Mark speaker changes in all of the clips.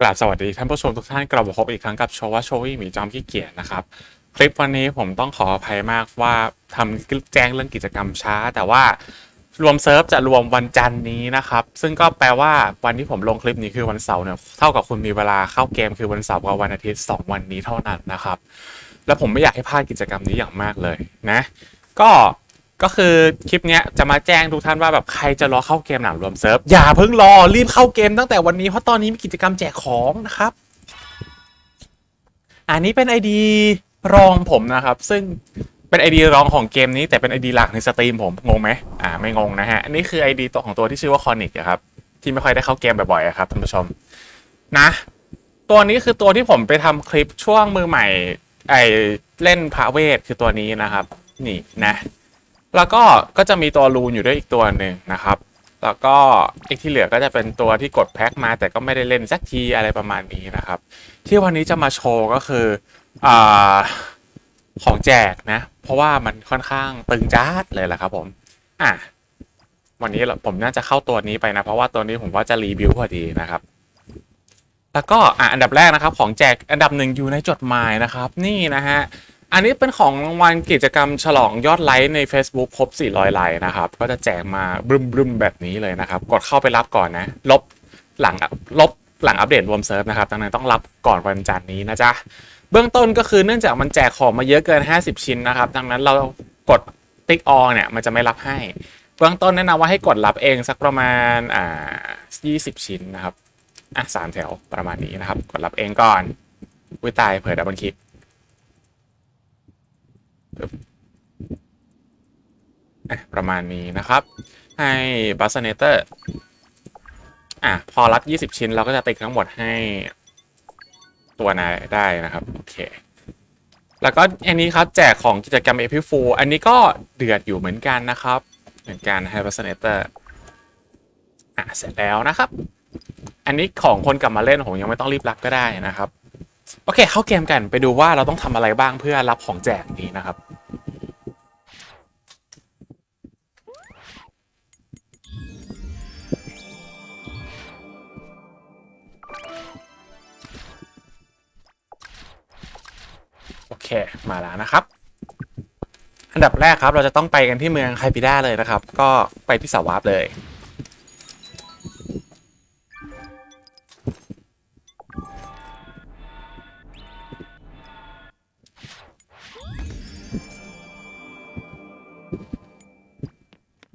Speaker 1: กราบสวัสดีท่านผู้ชมทุกท่านกลับมาพบอีกครั้งกับโชว่าโชวี่หมีจอมขี้เกียจนะครับ คลิปวันนี้ผมต้องขออภัยมากว่าทำแจ้งเรื่องกิจกรรมช้า แต่ว่ารวมเซิร์ฟจะรวมวันจันทร์นี้นะครับ ซึ่งก็แปลว่าวันที่ผมลงคลิปนี้คือวันเสาร์เนี่ยเท่ากับคุณมีเวลาเข้าเกมคือวันเสาร์กับวันอาทิตย์ 2 วันนี้เท่านั้นนะครับ แล้วผมไม่อยากให้พลาดกิจกรรมนี้อย่างมากเลยนะ ก็ ก็คือคลิปเนี้ยจะมาแจ้งทุกท่านว่าแบบใครจะรอเข้าเกมหลังรวมเซิร์ฟอย่าเพิ่งรอรีบเข้าเกมตั้งแต่วันนี้เพราะตอนนี้มีกิจกรรมแจกของนะครับ อันนี้เป็นไอดีรองผมนะครับ ซึ่งเป็นไอดีรองของเกมนี้แต่เป็นไอดีหลักในสตรีมผมงงไหมอ่าไม่งงนะฮะอันนี้คือไอดีตัวของตัวที่ชื่อว่าคอนิกครับที่ไม่ค่อยได้เข้าเกมบ่อยๆครับท่านผู้ชมนะ ตัวนี้คือตัวที่ผมไปทำคลิปช่วงมือใหม่ไอเล่นพระเวทคือตัวนี้นะครับ นี่นะ แล้วก็ก็จะมีตัวรูนอยู่ด้วยอีกตัวหนึ่งนะครับ แล้วก็อีกที่เหลือก็จะเป็นตัวที่กดแพ็คมา แต่ก็ไม่ได้เล่นสักทีอะไรประมาณนี้นะครับ ที่วันนี้จะมาโชว์ก็คืออของแจกนะ เพราะว่ามันค่อนข้างตึงจ้าดเลยแหละครับผม อะวันนี้ผมน่าจะเข้าตัวนี้ไปนะ เพราะว่าตัวนี้ผมว่าจะรีวิวพอดีนะครับ แล้วก็อะอันดับแรกนะครับ ของแจกอันดับหนึ่งอยู่ในจดหมายนะครับ นี่นะฮะ อันนี้เป็นของรางวัลกิจกรรมฉลองยอดไลค์ใน Facebook ครบ 400 ไลค์นะครับ ก็จะแจกมาบึ้มๆแบบนี้เลยนะครับ กดเข้าไปรับก่อนนะ ลบหลังลบหลังอัปเดตรวมเซิร์ฟนะครับดังนั้นต้องรับก่อนวันจันทร์นี้นะจ๊ะ เบื้องต้นก็คือเนื่องจากมันแจกของมาเยอะเกิน 50 ชิ้นนะครับ ดังนั้นเรากดติ๊กออเนี่ยมันจะไม่รับให้ เบื้องต้นแนะนำว่าให้กดรับเองสักประมาณอ่า20 ชิ้นนะครับ อะสามแถวประมาณนี้นะครับ กดรับเองก่อนอุ้ยตายเผยดับเบิลคลิก ประมาณนี้นะครับ ให้บัสเนเตอร์อะ พอรับ 20 ชิ้นเราก็จะติ๊กทั้งหมดให้ตัวนายได้นะครับ โอเค แล้วก็อันนี้ครับ แจกของกิจกรรมเอพิฟูอันนี้ก็เดือดอยู่เหมือนกันนะครับ เหมือนกันให้บัสเนเตอร์อะ เสร็จแล้วนะครับ อันนี้ของคนกลับมาเล่นผมยังไม่ต้องรีบรับก็ได้นะครับ โอเค เข้าเกมกันไปดูว่าเราต้องทำอะไรบ้างเพื่อรับของแจกนี้นะครับ โอเค มาแล้วนะครับ อันดับแรกครับเราจะต้องไปกันที่เมืองไคปิด้าเลยนะครับ ก็ไปที่สาวาร์ปเลย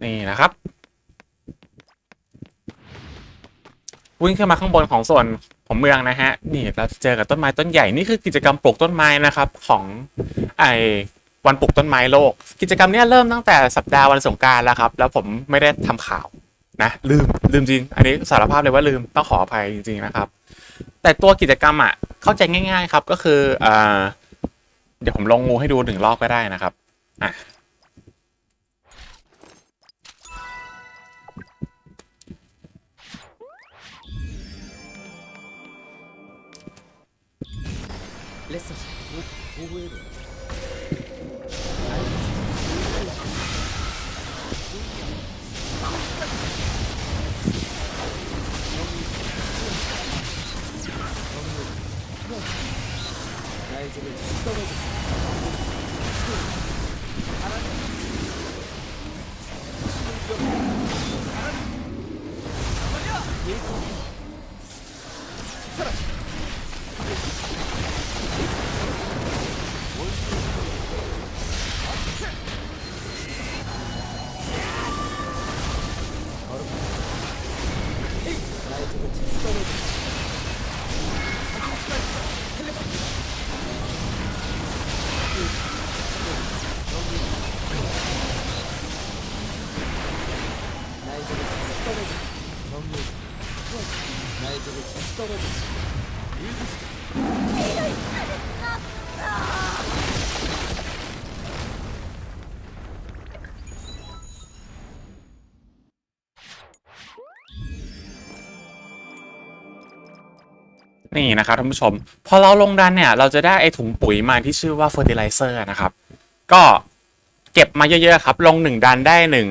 Speaker 1: นี่นะครับ วิ่งขึ้นมาข้างบนของส่วนของเมืองนะฮะ นี่เราจะเจอกับต้นไม้ต้นใหญ่ นี่คือกิจกรรมปลูกต้นไม้นะครับ ของไอวันปลูกต้นไม้โลก กิจกรรมนี้เริ่มตั้งแต่สัปดาห์วันสงการแล้วครับ แล้วผมไม่ได้ทำข่าวนะลืมลืมจริง อันนี้สารภาพเลยว่าลืมต้องขออภัยจริงๆนะครับ แต่ตัวกิจกรรมอะเข้าใจง่าย ๆ ครับก็คืออ่า เดี๋ยวผมลงงูให้ดูหนึ่งรอบก็ได้นะครับอะ
Speaker 2: 나의 집을 축덕해줘 바람
Speaker 1: นี่นะครับท่านผู้ชม พอเราลงดันเนี่ยเราจะได้ไอถุงปุ๋ยมาที่ชื่อว่า fertilizer นะครับ ก็เก็บมาเยอะๆครับ ลงหนึ่งดันได้หนึ่ง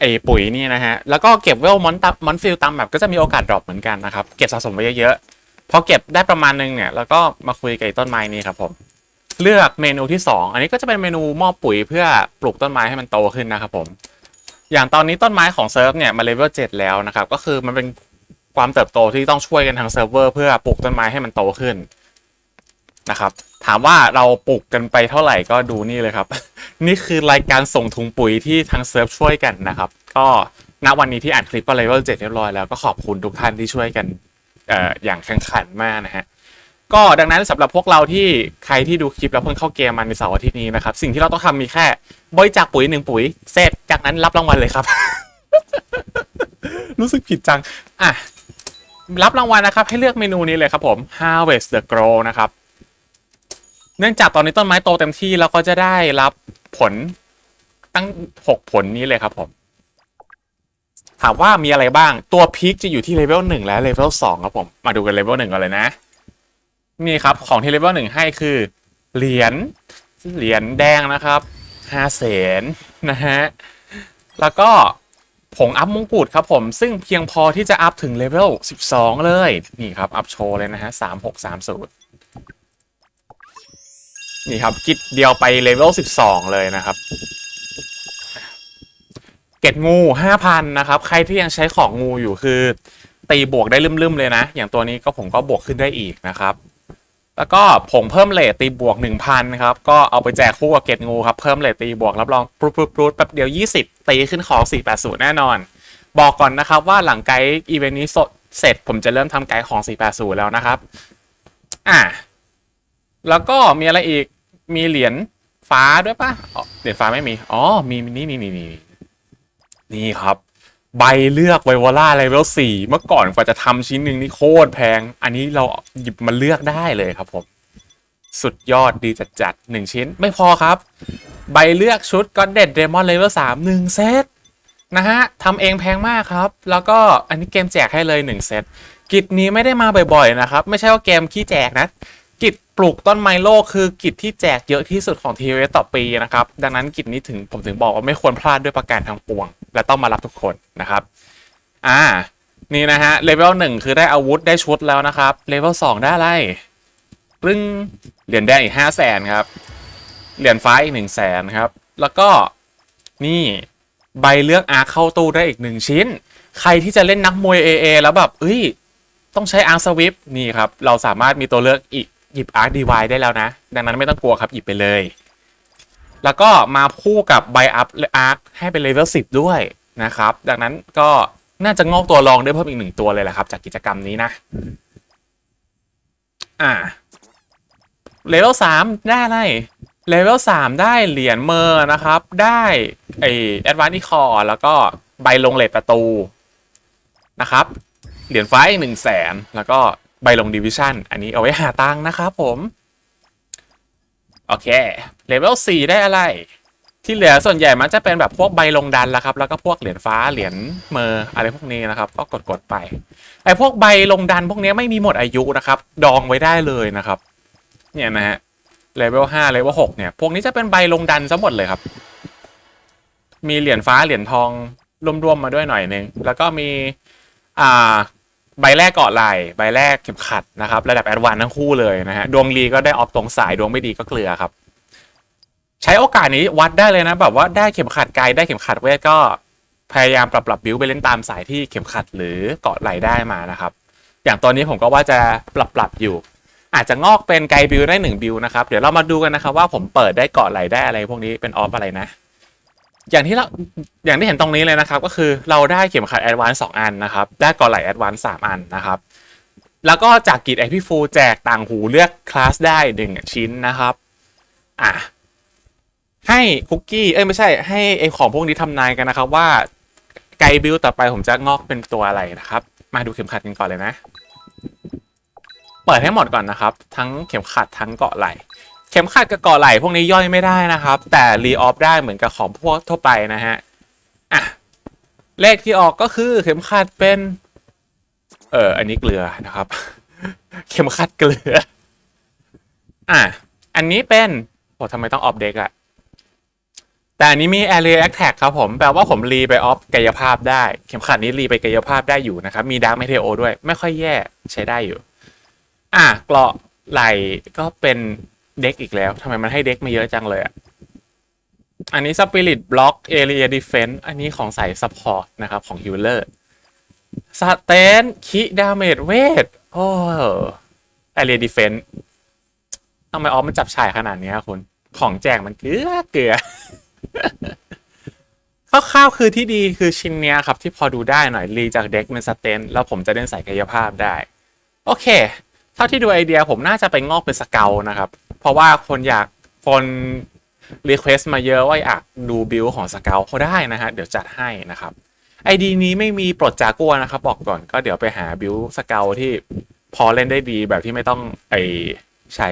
Speaker 1: ไอปุ๋ยนี่นะฮะ แล้วก็เก็บเวลมอนตัมมอนฟิลตามแบบก็จะมีโอกาสดรอปเหมือนกันนะครับ เก็บสะสมไว้เยอะๆ พอเก็บได้ประมาณนึงเนี่ยแล้วก็มาคุยกับต้นไม้นี้ครับผม เลือกเมนูที่ 2 อันนี้ก็จะเป็นเมนูมอบปุ๋ยเพื่อปลูกต้นไม้ให้มันโตขึ้นนะครับผมอย่างตอนนี้ต้นไม้ของเซิร์ฟเนี่ยมาเลเวล7แล้วนะครับ ก็คือมันเป็น ความเติบโตที่ต้องช่วยกันทางเซิร์ฟเวอร์เพื่อปลูกต้นไม้ให้มันโตขึ้นนะครับ ถามว่าเราปลูกกันไปเท่าไหร่ก็ดูนี่เลยครับ นี่คือรายการส่งถุงปุ๋ยที่ทางเซิร์ฟช่วยกันนะครับ ก็ณวันนี้ที่อ่านคลิปก็เลเวล7เรียบร้อยแล้วก็ขอบคุณทุกท่านที่ช่วยกันเอ่ออย่างแข่งขันมากนะฮะก็ดังนั้นสำหรับพวกเราที่ใครที่ดูคลิปแล้วเพิ่งเข้าเกมมาในเสาร์อาทิตย์นี้นะครับ สิ่งที่เราต้องทำมีแค่บริจาคปุ๋ยหนึ่งปุ๋ย เสร็จจากนั้นรับรางวัลเลยครับ รู้สึกผิดจัง อะ รับรางวัลนะครับ ให้เลือกเมนูนี้เลยครับผม Harvest the Grow นะครับ เนื่องจากตอนนี้ต้นไม้โตเต็มที่แล้วก็จะได้รับผลตั้งหกผลนี้เลยครับผม ถามว่ามีอะไรบ้างตัวพีคจะอยู่ที่เลเวลหนึ่งและเลเวลสองครับผม มาดูกันเลเวลหนึ่งก่อนเลยนะ นี่ครับของที่เลเวลหนึ่งให้คือ เหรียญเหรียญแดงนะครับห้าแสนนะฮะแล้วก็ ผงอัพมงกุฎครับผมซึ่งเพียงพอที่จะอัพถึงเลเวล 12 เลย นี่ครับ อัพโชว์เลยนะฮะ 3630 นี่ครับกิดเดียวไปเลเวล 12 เลยนะครับ เกตงู 5,000 นะครับ ใครที่ยังใช้ของงูอยู่คือตีบวกได้ลืมๆเลยนะ อย่างตัวนี้ก็ผมก็บวกขึ้นได้อีกนะครับ แล้วก็ผงเพิ่มเลทตีบวก 1,000 ครับ ก็เอาไปแจกคู่กับเกตงูครับ เพิ่มเลทตีบวก รับรองปรุดปรุดปรุดแป๊บเดียว 20 ตีขึ้นของ 480 แน่นอน บอกก่อนนะครับว่าหลังไกด์อีเวนต์นี้สดเสร็จผมจะเริ่มทำไกด์ของ 480 แล้วนะครับ อะแล้วก็มีอะไรอีกมีเหรียญฟ้าด้วยปะเหรียญฟ้าไม่มี อ๋อ มีนี่นี่นี่นี่นี่ครับ ใบเลือกไวโอล่าเลเวลสี่เมื่อก่อนกว่าจะทำชิ้นหนึ่งนี่โคตรแพง อันนี้เราหยิบมาเลือกได้เลยครับผม สุดยอดดีจัดจัดหนึ่งชิ้นไม่พอครับ ใบเลือกชุดก็เด็ดเดมอนเลเวลสามหนึ่งเซตนะฮะทำเองแพงมากครับ แล้วก็อันนี้เกมแจกให้เลยหนึ่งเซตกิจนี้ไม่ได้มาบ่อยๆนะครับ ไม่ใช่ว่าเกมขี้แจกนะ ปลูกต้นไม้โลกคือกิจที่แจกเยอะที่สุดของทีวีต่อปีนะครับ ดังนั้นกิจนี้ถึงผมถึงบอกว่าไม่ควรพลาดด้วยประการทางปวง และต้องมารับทุกคนนะครับ อ่า นี่นะฮะ เลเวลหนึ่งคือได้อาวุธได้ชุดแล้วนะครับ เลเวลสองได้อะไรปึ้งเหรียญแดงอีกห้าแสนครับ เหรียญฟ้าอีกหนึ่งแสนครับ แล้วก็นี่ใบเลือกอาร์เข้าตู้ได้อีกหนึ่งชิ้น ใครที่จะเล่นนักมวย AA แล้วแบบเอ้ย ต้องใช้อาร์สวิปนี่ครับ เราสามารถมีตัวเลือกอีก หยิบอาร์ดีวได้แล้วนะ ดังนั้นไม่ต้องกลัวครับหยิบไปเลย แล้วก็มาคู่กับไบอัพอาร์ให้เป็นเลเวลสิบด้วยนะครับ ดังนั้นก็น่าจะงอกตัวรองได้เพิ่มอีกหนึ่งตัวเลยแหละครับ จากกิจกรรมนี้นะ อ่าเลเวลสามได้อะไรเลเวลสามได้เหรียญเมอร์นะครับ ได้ไอแอดวานซ์อีคอร์แล้วก็ใบลงเลทประตูนะครับ เหรียญฟ้าอีกหนึ่งแสนแล้วก็ ใบลงดิวิชั่นอันนี้เอาไว้หาตังค์นะครับผม โอเคเลเวล4ได้อะไร ที่เหลือส่วนใหญ่มันจะเป็นแบบพวกใบลงดันแล้วครับ แล้วก็พวกเหรียญฟ้าเหรียญเมอร์อะไรพวกนี้นะครับ ก็กดกดๆไปไอ้พวกใบลงดันพวกนี้ไม่มีหมดอายุนะครับ ดองไว้ได้เลยนะครับ เนี่ยนะฮะเลเวล5เลเวล6เนี่ยพวกนี้จะเป็นใบลงดันซะหมดเลยครับ มีเหรียญฟ้าเหรียญทองรวมๆมาด้วยหน่อยนึงแล้วก็มีอ่า ใบแรกเกาะไหลใบแรกเข็มขัดนะครับ ระดับแอดวานทั้งคู่เลยนะฮะดวงดีก็ได้ออฟตรงสายดวงไม่ดีก็เกลือครับ ใช้โอกาสนี้วัดได้เลยนะ แบบว่าได้เข็มขัดไกลได้เข็มขัดเวทก็พยายามปรับปรับบิวไปเล่นตามสายที่เข็มขัดหรือเกาะไหลได้มานะครับ อย่างตอนนี้ผมก็ว่าจะปรับปรับอยู่ อาจจะงอกเป็นไกลบิวได้หนึ่งบิวนะครับเดี๋ยวเรามาดูกันนะครับว่าผมเปิดได้เกาะไหลได้อะไรพวกนี้เป็นออฟอะไรนะ อย่างที่เราอย่างที่เห็นตรงนี้เลยนะครับ ก็คือเราได้เข็มขัดแอดวานซ์สองอันนะครับ ได้เกาะไหลแอดวานซ์สามอันนะครับ แล้วก็จากกิจไอพี่ฟูแจกต่างหูเลือกคลาสได้หนึ่งชิ้นนะครับอะให้คุกกี้เอ้ยไม่ใช่ให้ไอของพวกนี้ทำนายกันนะครับ ว่าไกบิลต่อไปผมจะงอกเป็นตัวอะไรนะครับ มาดูเข็มขัดกันก่อนเลยนะ เปิดให้หมดก่อนนะครับ ทั้งเข็มขัดทั้งเกาะไหล เข็มขัดกับเกาะไหล่พวกนี้ย่อยไม่ได้นะครับ แต่รีออฟได้เหมือนกับของพวกทั่วไปนะฮะอะเลขที่ออกก็คือเข็มขัดเป็น เอออันนี้เกลือนะครับ เข็มขัดเกลือ อะอันนี้เป็นโอ้ทำไมต้องออฟเด็กอะแต่อันนี้มี area attack ครับผม แปลว่าผมรีไปออฟกายภาพได้ เข็มขัดนี้รีไปกายภาพได้อยู่นะครับ มีดาร์ m เมเทโอด้วย ไม่ค่อยแย่ใช้ได้อยู่ อะเกราะไหลก็เป็น เด็กอีกแล้วทำไมมันให้เด็กมาเยอะจังเลยอะอันนี้ Spirit Block Area Defense อันนี้ของสาย Support นะครับของ Healer สเตนคิดาเมจเวทโอ้ Area Defense ทำไมออฟมันจับฉายขนาดนี้คุณ ของแจกมันเกลือเกลือคร่าวๆคือที่ดีคือชิ้นเนี้ยครับ ที่พอดูได้หน่อยรีจากเด็กเป็นสเตนแล้วผมจะเล่นใส่กายภาพได้ โอเค เท่าที่ดูไอเดียผมน่าจะไปงอกเป็นสเกลนะครับ เพราะว่าคนอยากคนรีเควสต์มาเยอะว่าอยากดูบิลของสเกลเขาได้นะฮะ เดี๋ยวจัดให้นะครับไอดีนี้ไม่มีปลดจากัวนะครับ บอกก่อนก็เดี๋ยวไปหาบิลสเกลที่พอเล่นได้ดีแบบที่ไม่ต้องไอใช้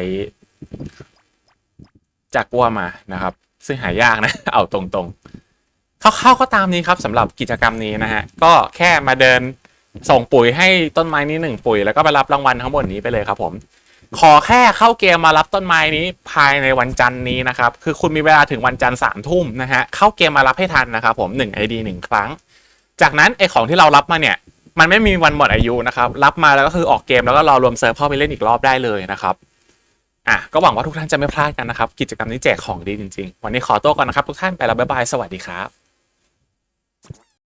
Speaker 1: จากัวมานะครับ ซึ่งหายากนะ เอาตรงๆคร่าๆก็ตามนี้ครับสำหรับกิจกรรมนี้นะฮะ ก็แค่มาเดินส่งปุ๋ยให้ต้นไม้นี้หนึ่งปุ๋ย แล้วก็ไปรับรางวัลทั้งหมดนี้ไปเลยครับผม ขอแค่เข้าเกมมารับต้นไม้นี้ภายในวันจันทร์นี้นะครับ คือคุณมีเวลาถึงวันจันทร์สามทุ่มนะฮะ เข้าเกมมารับให้ทันนะครับผมหนึ่งไอดีหนึ่งครั้ง จากนั้นไอของที่เรารับมาเนี่ย มันไม่มีวันหมดอายุนะครับ รับมาแล้วก็คือออกเกมแล้วก็รอรวมเซิร์ฟเข้าไปเล่นอีกรอบได้เลยนะครับ อะ ก็หวังว่าทุกท่านจะไม่พลาดกันนะครับ กิจกรรมนี้แจกของดีจริง ๆ วันนี้ขอตัวก่อนนะครับทุกท่านไปแล้วบ๊ายบาย สวัสดีครับ